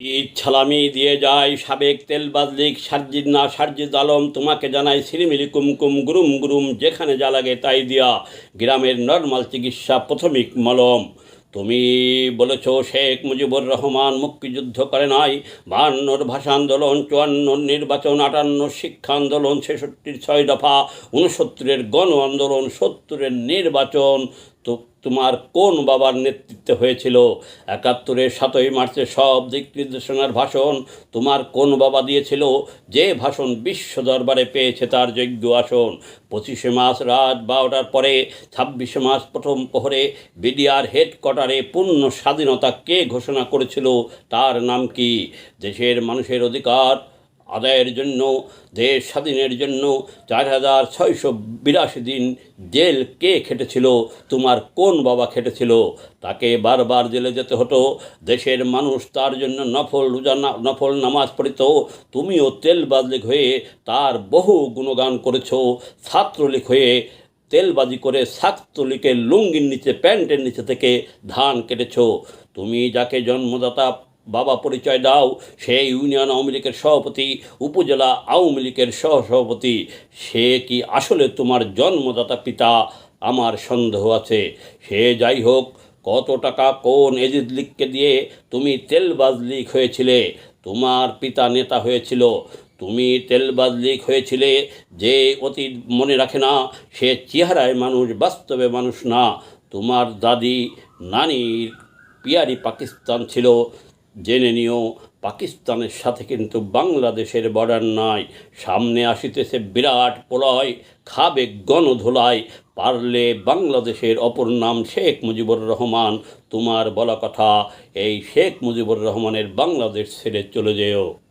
ঈদ ছালামি দিয়ে যায়, সাবেক তেলবাদলিক সার্জিদ না সার্জিদ আলম। তোমাকে জানাই সিরিমিলি কুমকুম, গুরুম গুরুম, যেখানে যা লাগে তাই দিয়া। গ্রামের নর্মাল চিকিৎসা প্রাথমিক মলম। তুমি বলেছ, শেখ মুজিবুর রহমান মুক্তিযুদ্ধ করে নাই। বাহান্নর ভাষা আন্দোলন, চুয়ান্নর নির্বাচন, আটান্ন শিক্ষা আন্দোলন, ছেষট্টির ছয় দফা উনসত্তরের গণ আন্দোলন, সত্তরের নির্বাচন। তোমার কোন বাবার নেতৃত্বে হয়েছিল? একাত্তরের সাতই মার্চে সব দিক নির্দেশনার ভাষণ তোমার কোন বাবা দিয়েছিল? যে ভাষণ বিশ্ব দরবারে পেয়েছে তার যোগ্য আসন। পঁচিশে মাস রাত বারোটার পরে, ছাব্বিশে মাস প্রথম প্রহরে বিডিআর হেডকোয়ার্টারে পূর্ণ স্বাধীনতা কে ঘোষণা করেছিল? তার নাম কি? দেশের মানুষের অধিকার আদায়ের জন্য, দেশ স্বাধীনের জন্য চার হাজার ছয়শো বিরাশি দিন জেল কে খেটেছিল, তোমার কোন বাবা খেটেছিল? তাকে বারবার জেলে যেতে হতো, দেশের মানুষ তার জন্য নফল রোজা নফল নামাজ পড়িত, তুমিও তেল বাদলিক হয়ে তার বহু গুণগান করেছ, ছাত্রলীগ হয়ে তেলবাজি করে ছাত্রলীগের লুঙ্গির নিচে, প্যান্টের নিচে থেকে ধান কেটেছ। তুমি যাকে জন্মদাতা বাবা পরিচয় দাও, সে ইউনিয়ন আওয়ামী লীগের সভাপতি, উপজেলা আওয়ামী লীগের সহসভাপতি। সে কি আসলে তোমার জন্মদাতা পিতা? আমার সন্দেহ আছে। সে যাই হোক, কত টাকা কোন এজিদ লীগকে দিয়ে তুমি তেলবাজ লীগ হয়েছিলে? তোমার পিতা নেতা হয়েছিল। তুমি তেলবাজ লীগ হয়েছিলে যে অতীত মনে রাখে না, সে চেহারায় মানুষ, বাস্তবে মানুষ না। তোমার দাদি, নানির পিয়ারি পাকিস্তান ছিল। জেনে নিও, পাকিস্তানের সাথে কিন্তু বাংলাদেশের বর্ডার নাই। সামনে আসিতেছে বিরাট প্রলয়, খাবে গণধোলায় পারলে বাংলাদেশের অপর নাম শেখ মুজিবুর রহমান। তোমার বলা কথা, এই শেখ মুজিবুর রহমানের বাংলাদেশ ছেড়ে চলে যেও।